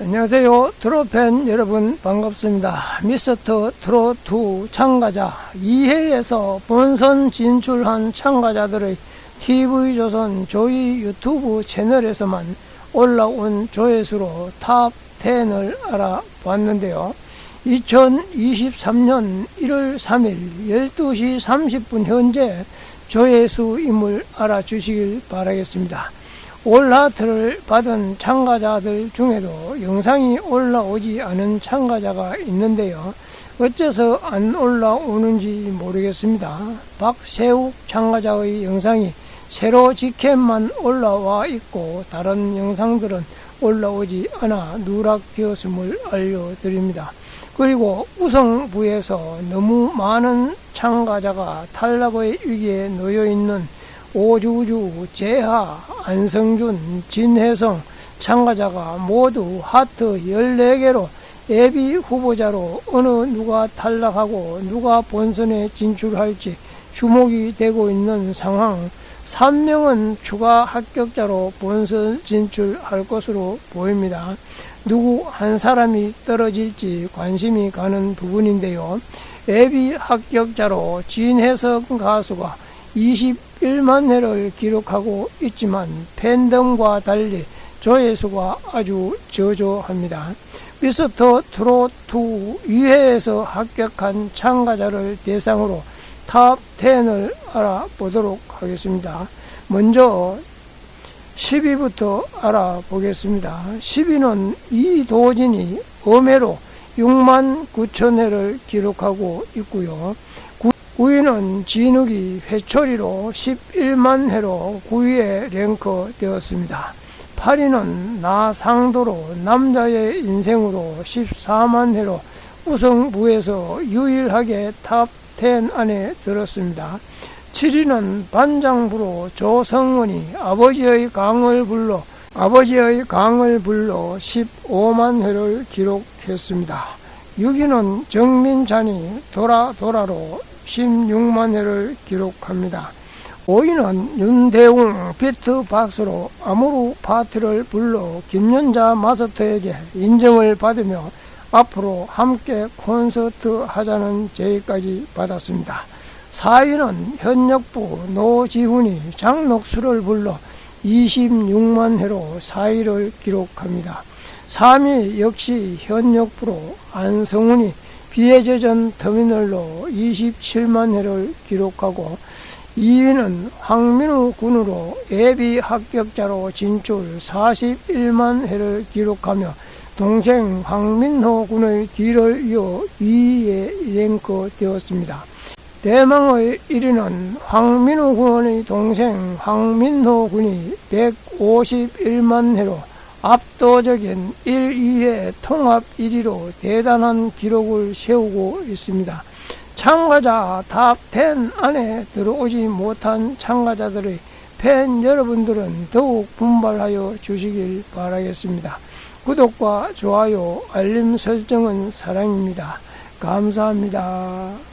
안녕하세요. 트로팬 여러분 반갑습니다. 미스터 트롯2 참가자 2회에서 본선 진출한 참가자들의 TV조선 조이 유튜브 채널에서만 올라온 조회수로 탑 10을 알아봤는데요. 2023년 1월 3일 12시 30분 현재 조회수 임을 알아주시길 바라겠습니다. 올하트를 받은 참가자들 중에도 영상이 올라오지 않은 참가자가 있는데요. 어째서 안 올라오는지 모르겠습니다. 박세욱 참가자의 영상이 새로 직캠만 올라와 있고 다른 영상들은 올라오지 않아 누락되었음을 알려드립니다. 그리고 우성부에서 너무 많은 참가자가 탈락의 위기에 놓여 있는 오주주, 재하, 안성준, 진혜성 참가자가 모두 하트 14개로 예비 후보자로 어느 누가 탈락하고 누가 본선에 진출할지 주목이 되고 있는 상황 3명은 추가 합격자로 본선 진출할 것으로 보입니다. 누구 한 사람이 떨어질지 관심이 가는 부분인데요. 예비 합격자로 진혜성 가수가 21만 회를 기록하고 있지만 팬덤과 달리 조회수가 아주 저조합니다. 미스터 트롯2 2회에서 합격한 참가자를 대상으로 탑 10을 알아보도록 하겠습니다. 먼저 10위부터 알아보겠습니다. 10위는 이도진이 엄해로 6만 9천 회를 기록하고 있고요. 9위는 진욱이 회초리로 11만 회로 9위에 랭크되었습니다. 8위는 나상도로 남자의 인생으로 14만 회로 우승부에서 유일하게 탑10 안에 들었습니다. 7위는 반장부로 조성원이 아버지의 강을 불러 아버지의 강을 불러 15만 회를 기록했습니다. 6위는 정민찬이 돌아 돌아로 16만 회를 기록합니다. 5위는 윤대웅 비트박스로 아모르 파트를 불러 김연자 마스터에게 인정을 받으며 앞으로 함께 콘서트 하자는 제의까지 받았습니다. 4위는 현역부 노지훈이 장녹수를 불러 26만 회로 4위를 기록합니다. 3위 역시 현역부로 안성훈이 비해저전 터미널로 27만 회를 기록하고 2위는 황민우 군으로 예비 합격자로 진출 41만 회를 기록하며 동생 황민호 군의 뒤를 이어 2위에 랭크되었습니다. 대망의 1위는 황민호 군의 동생 황민호 군이 151만 회로 압도적인 1, 2회 통합 1위로 대단한 기록을 세우고 있습니다. 참가자 탑10 안에 들어오지 못한 참가자들의 팬 여러분들은 더욱 분발하여 주시길 바라겠습니다. 구독과 좋아요, 알림 설정은 사랑입니다. 감사합니다.